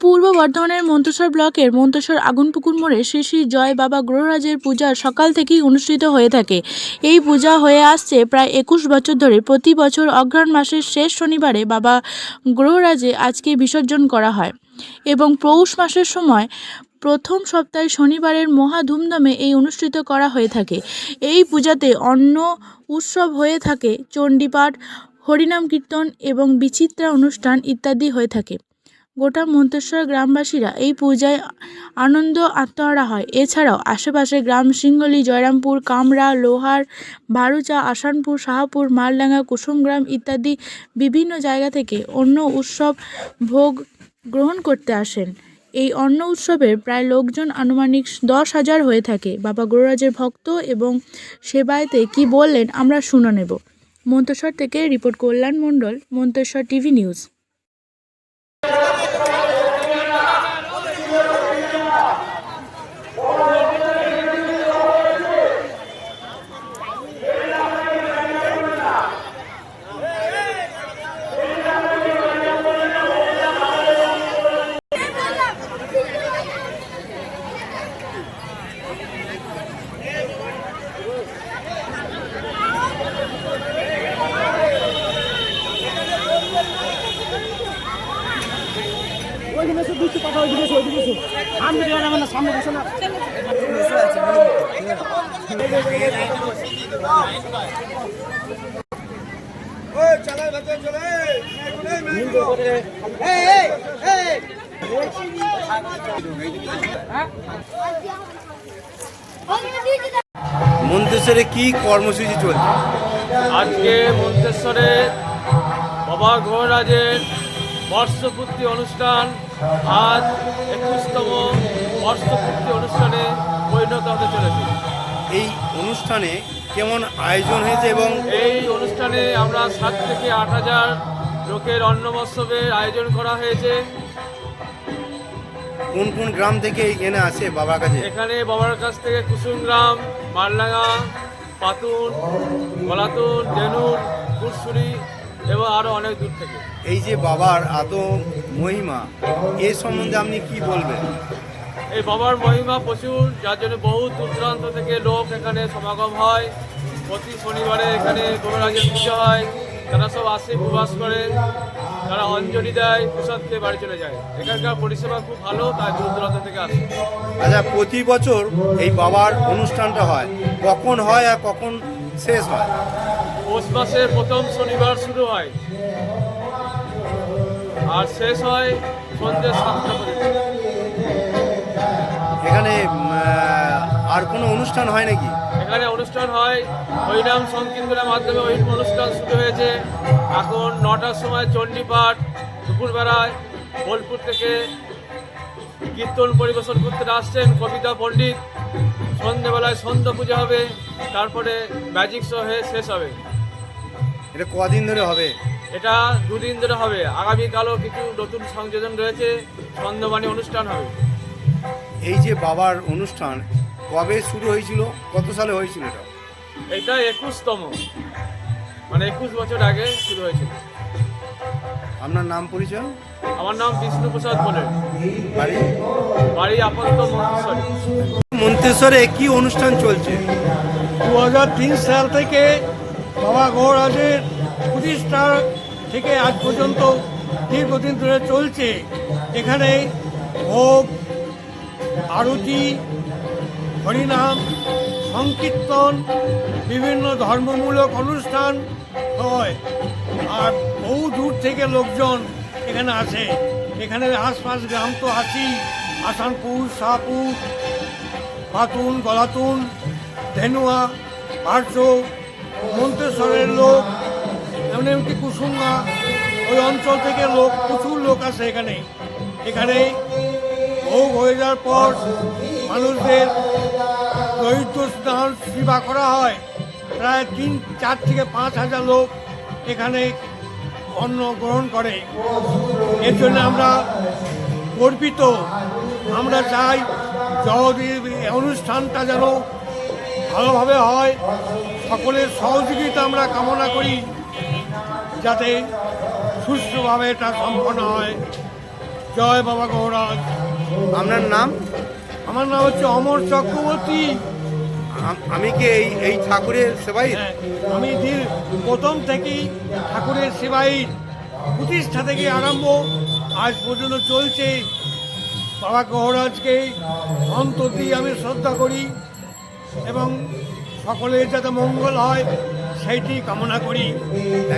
পূর্ব বর্ধমানের মন্তেশ্বর ব্লকের মন্তেশ্বর আগুনপুকুর মোড়ে শ্রী শ্রী জয় বাবা গ্রহরাজের পূজা সকাল থেকেই অনুষ্ঠিত হয়ে থাকে। এই পূজা হয়ে আসছে প্রায় একুশ বছর ধরে। প্রতি বছর অঘ্রাণ মাসের শেষ শনিবারে বাবা গ্রহরাজে আজকে বিসর্জন করা হয় এবং পৌষ মাসের সময় প্রথম সপ্তাহে শনিবারের মহা ধুমধামে এই অনুষ্ঠিত করা হয়ে থাকে। এই পূজাতে অন্য উৎসব হয়ে থাকে, চণ্ডীপাঠ, হরিনাম কীর্তন এবং বিচিত্রা অনুষ্ঠান ইত্যাদি হয়ে থাকে। গোটা মন্তেশ্বর গ্রামবাসীরা এই পূজায় আনন্দ আত্মহারা হয়। এছাড়াও আশেপাশে গ্রাম সিংহলি জয়রামপুর, কামরা, লোহার বারুচা আসানপুর, শাহপুর, মালডাঙ্গা, কুসুমগ্রাম ইত্যাদি বিভিন্ন জায়গা থেকে অন্য উৎসব ভোগ গ্রহণ করতে আসেন। এই অন্ন উৎসবের প্রায় লোকজন আনুমানিক দশ হাজার হয়ে থাকে। বাবা গুরুরাজের ভক্ত এবং সেবায়তে কি বললেন আমরা শুনে নেব। মন্তেশ্বর থেকে report Kalyan Mondal, Manteswar TV news. ওইদিকে কথা ওইদিকে এসো ওইদিকে এসো। সামনে দিয়ে যাবে না সামনে বসো না। মন্তেশ্বরে কি কর্মসূচি চলছে? আজকে মন্তেশ্বরে বাবা গৌরাজের বর্ষপূর্তি অনুষ্ঠান আজ একুশতম বর্ষপূর্তি অনুষ্ঠানে পরিণত হতে চলেছে। এই অনুষ্ঠানে কেমন আয়োজন হয়েছে এবং এই অনুষ্ঠানে আমরা সাত থেকে আট হাজার লোকের অন্নমৎসবের আয়োজন করা হয়েছে। কোন কোন গ্রাম থেকে এখানে আসে বাবার কাছে? এখানে বাবার কাছ থেকে কুসুমগ্রাম মারলাঙ্গা পাতুন গলাতুন ডেনুর কুরসুরি এবং আরও অনেক দূর থেকে। এই যে বাবার এত মহিমা এ সম্বন্ধে আপনি কি বলবেন? এই বাবার মহিমা প্রচুর যার জন্য বহু দূর দূরান্ত থেকে লোক এখানে সমাগম হয়। প্রতি শনিবারে এখানে গৌরাজের পুজো হয়। তারা সব আসে উপবাস করে। তারা অঞ্জলি দেয় প্রসাদ খেয়ে বাড়ি চলে যায়। এখানকার পরিষেবা খুব ভালো তাই দূর দূরান্ত থেকে আসে। আচ্ছা প্রতি বছর এই বাবার অনুষ্ঠানটা হয়। কখন হয় আর কখন শেষ হয়? পৌষ মাসের প্রথম শনিবার শুরু হয়। আর শেষ হয় সন্ধ্যে সাতটা পর্যন্ত। এখানে আর কোনো অনুষ্ঠান হয় নাকি? এখানে অনুষ্ঠান হয় হরিনাম সংকীর্তনের মাধ্যমে ওই অনুষ্ঠান শুরু হয়েছে। এখন নটার সময় চণ্ডীপাঠ দুপুরবেলায় বোলপুর থেকে কীর্তন পরিবেশন করতে আসছেন কবিতা পণ্ডিত। সন্ধ্যেবেলায় সন্ধ্যা পূজা হবে তারপরে ম্যাজিক শো হয়ে শেষ হবে। এটা কদিন ধরে হবে? এটা দুদিন ধরে হবে। আগামীকালও কিছু নতুন সংযোজন রয়েছে সন্ধ্যবাণী অনুষ্ঠান হবে। এই যে বাবার অনুষ্ঠান কবে শুরু হয়েছিল? কত সালে হয়েছিল এটা? এটা একুশতম। মানে একুশ বছর আগে শুরু হয়েছিল। আপনার নাম পরিচয়? আমার নাম বিষ্ণু প্রসাদ বলে। বাড়ি? বাড়ি আপাতত মন্তেশ্বরী। মন্তেশ্বরে কি অনুষ্ঠান চলছে? দু হাজার তিন সাল থেকে বাবা গৌরাজের প্রতিষ্ঠা থেকে আজ পর্যন্ত দীর্ঘদিন ধরে চলছে। এখানে ভোগ, আরতি, হরিনাম, সংকীর্তন, বিভিন্ন ধর্মমূলক অনুষ্ঠান হয়। আর বহু দূর থেকে লোকজন এখানে আসে। এখানে আশপাশ গ্রাম তো আছেই। আসানপুর, শাহপুর পাতুন গলাতুন, ধেনুয়া ভার্য মন্তেশ্বরের লোক এমন এমনকি কুসুমা ওই অঞ্চল থেকে লোক, প্রচুর লোক আসে এখানে। এখানে ভোগ হয়ে যাওয়ার পর মানুষদের দরিদ্র স্নান সেবা করা হয়। প্রায় তিন, চার থেকে পাঁচ হাজার লোক এখানে অন্ন গ্রহণ করে। এর জন্য আমরা গর্বিত। আমরা চাই এই অনুষ্ঠানটা যেন ভালোভাবে হয়। সকলের সহযোগিতা আমরা কামনা করি যাতে সুষ্ঠুভাবে এটা সম্পন্ন হয়। জয় বাবা গৌরাজ। আপনার নাম? আমার নাম হচ্ছে অমর চক্রবর্তী। আমি কি এই এই ঠাকুরের সেবাই হ্যাঁ, আমি প্রথম থেকেই ঠাকুরের সেবাই প্রতিষ্ঠা থেকে আরম্ভ আজ পর্যন্ত চলছে। বাবা গহরাজকে অন্তর দিয়ে আমি শ্রদ্ধা করি এবং সকলের যাতে মঙ্গল হয় সেইটি কামনা করি।